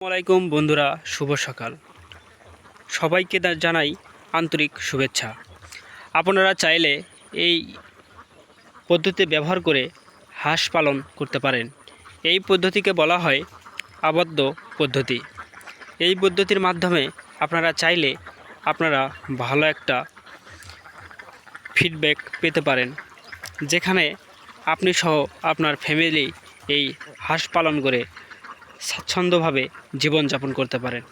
আসসালামাইকুম বন্ধুরা, শুভ সকাল। সবাইকে জানাই আন্তরিক শুভেচ্ছা। আপনারা চাইলে এই পদ্ধতি ব্যবহার করে হাঁস পালন করতে পারেন। এই পদ্ধতিকে বলা হয় আবদ্ধ পদ্ধতি। এই পদ্ধতির মাধ্যমে আপনারা চাইলে আপনারা ভালো একটা ফিডব্যাক পেতে পারেন। যেখানে আপনি সহ আপনার ফ্যামিলি এই হাঁস পালন করে স্বাচ্ছন্দ্যভাবে জীবনযাপন করতে পারেন।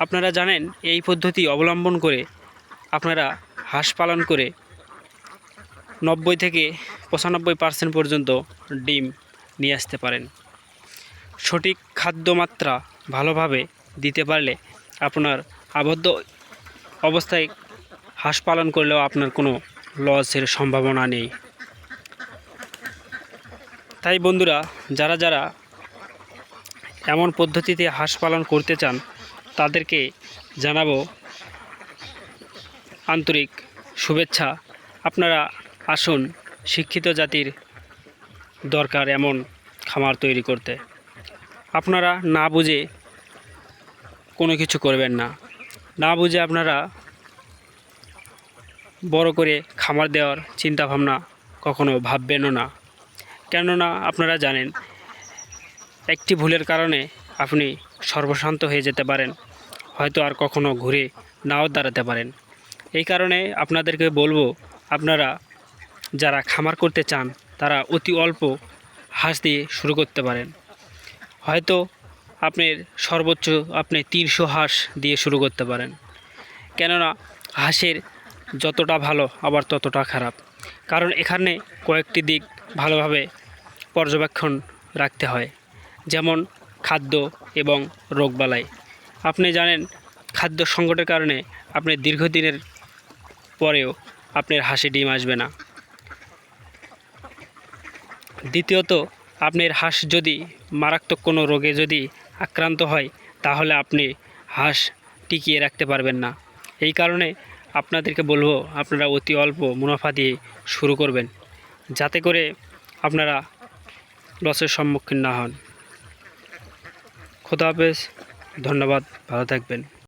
আপনারা জানেন, এই পদ্ধতি অবলম্বন করে আপনারা হাঁস পালন করে নব্বই থেকে পঁচানব্বই পার্সেন্ট পর্যন্ত ডিম নিয়ে আসতে পারেন। সঠিক খাদ্য মাত্রা ভালোভাবে দিতে পারলে আপনার আবদ্ধ অবস্থায় হাঁস পালন করলেও আপনার কোনো লসের সম্ভাবনা নেই। তাই বন্ধুরা, যারা যারা এমন পদ্ধতিতে হাঁস পালন করতে চান, তাদেরকে জানাব আন্তরিক শুভেচ্ছা। আপনারা আসুন, শিক্ষিত জাতির দরকার এমন খামার তৈরি করতে। আপনারা না বুঝে কোনো কিছু করবেন না। না বুঝে আপনারা বড় করে খামার দেওয়ার চিন্তাভাবনা কখনো ভাববেনও না। কেননা আপনারা জানেন একটি ভুলের কারণে আপনি সর্বশান্ত হয়ে যেতে পারেন, হয়তো আর কখনো ঘুরে নাও দাঁড়াতে পারেন। এই কারণে আপনাদেরকে বলব, আপনারা যারা খামার করতে চান, তারা অতি অল্প হাঁস দিয়ে শুরু করতে পারেন। হয়তো আপনার সর্বোচ্চ আপনি তিনশো হাঁস দিয়ে শুরু করতে পারেন। কেননা হাঁসের যতটা ভালো, আবার ততটা খারাপ। কারণ এখানে কয়েকটি দিক ভালোভাবে পর্যবেক্ষণ রাখতে হয়। যেমন খাদ্য এবং রোগবালাই। আপনি জানেন, খাদ্য সংকটের কারণে আপনি দীর্ঘদিনের পরেও আপনার হাসি ডিম আসবে না। দ্বিতীয়ত, আপনার হাঁস যদি মারাত্মক কোনো রোগে যদি আক্রান্ত হয়, তাহলে আপনি হাঁস টিকিয়ে রাখতে পারবেন না। এই কারণে আপনাদেরকে বলব, আপনারা অতি অল্প মুনাফা দিয়ে শুরু করবেন, যাতে করে আপনারা লসের সম্মুখীন না হন। খোদা ধন্যবাদ ভালো থাকবেন।